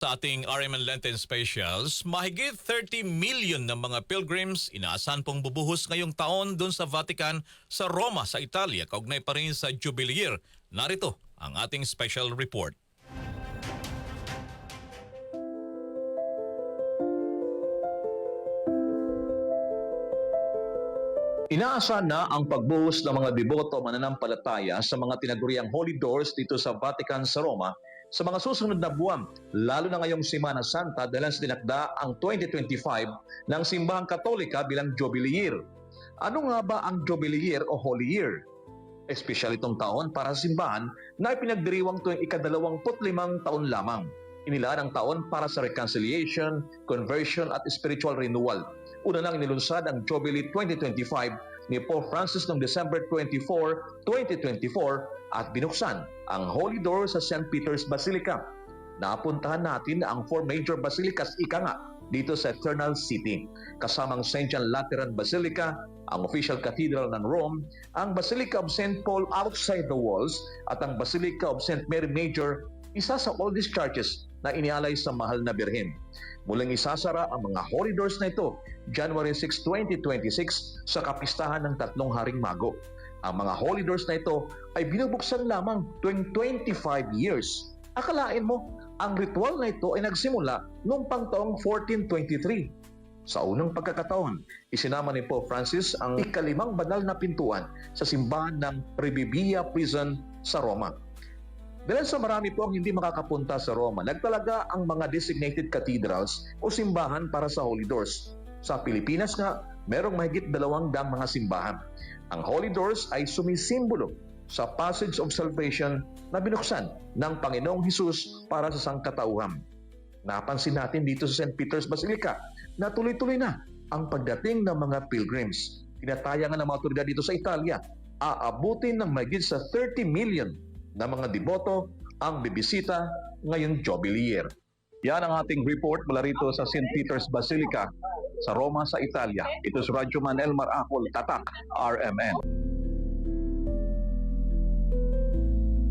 Sa ating RMN Lenten Specials, mahigit 30 million ng mga pilgrims inaasahan pong bubuhos ngayong taon doon sa Vatican sa Roma sa Italia kaugnay pa rin sa Jubilee Year. Narito ang ating special report. Inaasahan na ang pagbuhos ng mga deboto mananampalataya sa mga tinaguriang Holy Doors dito sa Vatican sa Roma sa mga susunod na buwan, lalo na ngayong Semana Santa dahil dinakda ang 2025 ng Simbahang Katolika bilang Jubilee Year. Ano nga ba ang Jubilee Year o Holy Year? Espesyal itong taon para sa simbahan na ipinagdiriwang tuwing ikadalawamput limang taon lamang. Inilaan ang taon para sa reconciliation, conversion at spiritual renewal. Una nang inilunsad ang Jubilee 2025 ni Pope Francis noong December 24, 2024 at binuksan ang Holy Door sa St. Peter's Basilica. Napuntahan natin ang four major basilicas ika nga dito sa Eternal City. Kasamang St. John Lateran Basilica, ang official cathedral ng Rome, ang Basilica of St. Paul outside the walls, at ang Basilica of St. Mary Major, isa sa oldest churches na inialay sa mahal na birhen. Muling isasara ang mga holy doors na ito January 6, 2026 sa kapistahan ng tatlong haring mago. Ang mga holy doors na ito ay binubuksan lamang tuwing 25 years. Akalain mo, ang ritual na ito ay nagsimula noong pangtaong 1423. Sa unang pagkakataon, isinama ni Pope Francis ang ikalimang banal na pintuan sa simbahan ng Revivia Prison sa Roma. Dahil sa marami po ang hindi makakapunta sa Roma, nagtalaga ang mga designated cathedrals o simbahan para sa Holy Doors. Sa Pilipinas nga, merong mahigit dalawang dang mga simbahan. Ang Holy Doors ay sumisimbolo sa passage of salvation na binuksan ng Panginoong Hesus para sa sangkatauhan. Napansin natin dito sa St. Peter's Basilica na tuloy-tuloy na ang pagdating ng mga pilgrims. Tinatayangan ng mga otoridad dito sa Italia, aabutin ng mahigit sa 30 million na mga deboto ang bibisita ngayong Jubilee Year. Yan ang ating report mula rito sa St. Peter's Basilica sa Roma sa Italia. Ito si Radyo Man Elmar Apol, Tatak, RMN.